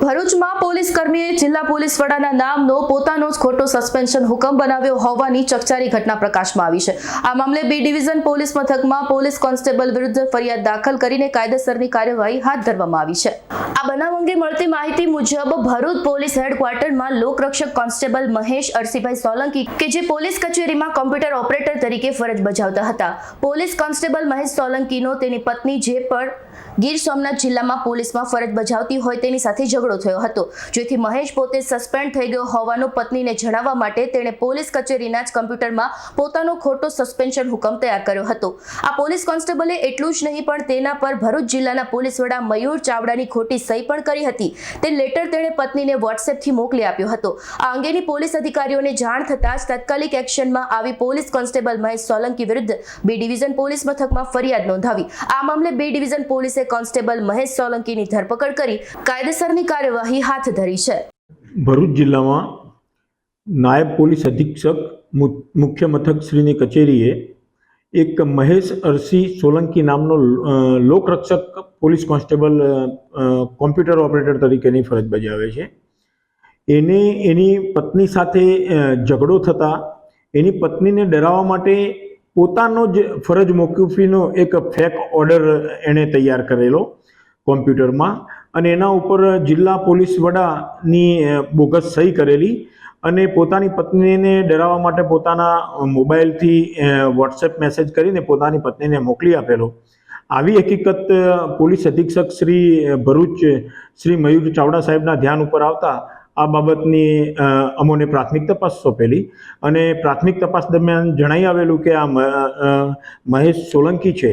ભરૂચમાં પોલીસ કર્મીએ જિલ્લા પોલીસ વડાના નામનો પોતાનો જ ખોટો સસ્પેન્શન હુકમ બનાવ્યો હોવાની ચકચારી ઘટના પ્રકાશમાં આવી છે. આ મામલે બી ડિવિઝન પોલીસ મથકમાં પોલીસ કોન્સ્ટેબલ વિરુદ્ધ ફરિયાદ દાખલ કરીને કાયદેસરની કાર્યવાહી હાથ ધરવામાં આવી છે. આ બનાવ અંગે મળતી માહિતી મુજબ ભરૂચ પોલીસ હેડક્વાર્ટરમાં લોકરક્ષક કોન્સ્ટેબલ મહેશ અરસીભાઈ સોલંકી કે જે પોલીસ કચેરીમાં કોમ્પ્યુટર ઓપરેટર તરીકે ફરજ બજાવતા હતા. પોલીસ કોન્સ્ટેબલ મહેશ સોલંકીનો તેની પત્ની જે પણ ગીર સોમનાથ જિલ્લામાં પોલીસમાં ફરજ બજાવતી હોય તેની સાથે ઝઘડો થયો હતો. જેથી મહેશ પોતે સસ્પેન્ડ થઈ ગયો હોવાનું પત્નીને જણાવવા માટે તેણે પોલીસ કચેરીના જ કમ્પ્યુટરમાં પોતાનો ખોટો સસ્પેન્શન હુકમ તૈયાર કર્યો હતો. આ પોલીસ કોન્સ્ટેબલે એટલું જ નહીં, પણ તેના પર ભરૂચ જિલ્લાના પોલીસ વડા મયુર ચાવડાની ખોટી સહી પણ કરી હતી. તે લેટર તેણે પત્નીને વોટ્સએપથી મોકલી આપ્યો હતો. આ અંગેની પોલીસ અધિકારીઓને જાણ થતાં જ તાત્કાલિક એક્શનમાં આવી પોલીસ કોન્સ્ટેબલ મહેશ સોલંકી વિરુદ્ધ બી ડિવિઝન પોલીસ મથકમાં ફરિયાદ નોંધાવી. આ મામલે બી ડિવિઝન પોલીસે કોન્સ્ટેબલ મહેશ સોલંકીની ધરપકડ કરી કાયદેસરની કાર્યવાહી હાથ ધરી છે. ભરૂચ જિલ્લામાં નાયબ પોલીસ અધિક્ષક મુખ્ય મથક શ્રીની કચેરીએ એક મહેશ અરસી સોલંકી નામનો લોકરક્ષક પોલીસ કોન્સ્ટેબલ કોમ્પ્યુટર ઓપરેટર તરીકેની ફરજ બજાવે છે. એને, એની પત્ની સાથે ઝઘડો થતાં એની પત્નીને ડરાવવા માટે પોતાનો જ ફરજ મોકૂફીનો એક ફેક ઓર્ડર એણે તૈયાર કરેલો કોમ્પ્યુટરમાં. અને એના ઉપર જિલ્લા પોલીસ વડાની બોગસ સહી કરેલી અને પોતાની પત્નીને ડરાવવા માટે પોતાના મોબાઈલથી વોટ્સએપ મેસેજ કરીને પોતાની પત્નીને મોકલી આપેલો. આવી હકીકત પોલીસ અધિક્ષક શ્રી ભરૂચ, શ્રી મયુર ચાવડા સાહેબના ધ્યાન ઉપર આવતા આ બાબતની અમોને પ્રાથમિક તપાસ સોંપેલી અને પ્રાથમિક તપાસ દરમિયાન જણાઈ આવેલું કે આ મહેશ સોલંકી છે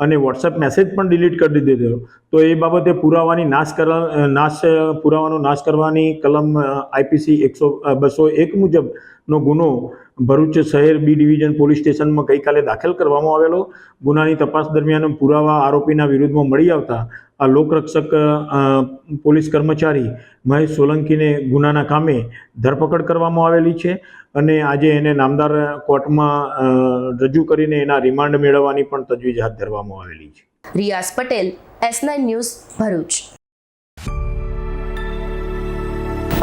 અને વોટ્સએપ મેસેજ પણ ડિલીટ કરી દીધેલો તો એ બાબતે પુરાવાની નાશ કરવા, નાશ, પુરાવાનો નાશ કરવાની કલમ આઈપીસી એકસો બસો એક મુજબનો ગુનો ભરૂચ શહેર બી ડિવિઝન પોલીસ સ્ટેશનમાં ગઈકાલે દાખલ કરવામાં આવેલો ગુનાની તપાસ દરમિયાન પુરાવા આરોપીના વિરુદ્ધમાં મળી આવતા આ લોકરક્ષક પોલીસ કર્મચારી મહેશ સોલંકીને ગુનાના કામે ધરપકડ કરવામાં આવેલી છે અને આજે એને નામદાર કોર્ટમાં રજૂ કરીને એના રિમાન્ડ મેળવવાની પણ તજવીજ હાથ ધરવામાં આવેલી છે. Riyaz Patel, S news Bharuch.